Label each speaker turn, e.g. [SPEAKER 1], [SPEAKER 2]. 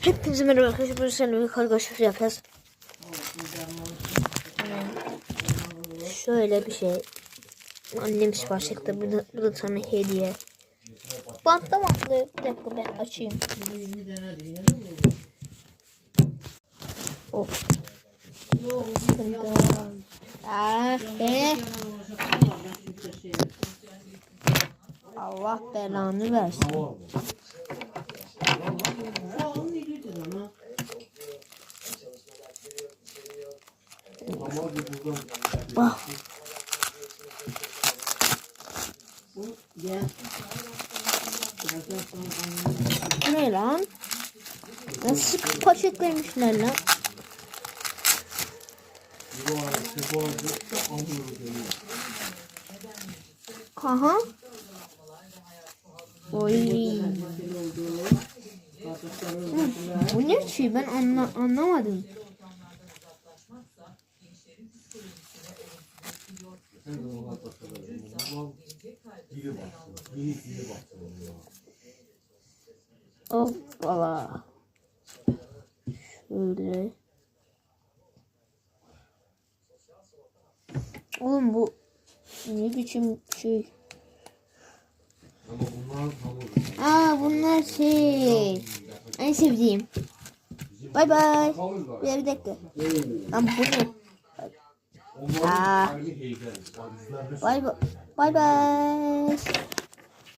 [SPEAKER 1] Hepinize merhaba arkadaşlar. Bugün seninle bir kargaşa yapacağız. Şöyle bir şey. Annem sipariş etti. Bu da, bu da sana hediye. Bantla bantlı. Bir dakika ben açayım. Sıkıntı. Ah be. Allah belanı versin. Bak. Bu ne lan? Nasıl poşetlemişler lan? Aha. Oy. Bu ne şey ben anla, anlamadım. Hoppala. Şöyle. Oğlum bu ne biçim şey? Aa bunlar şey. En sevdiğim. Bay bay. Bir, bir dakika. Lan bu ne? Aa. Bay bay. Bay bay.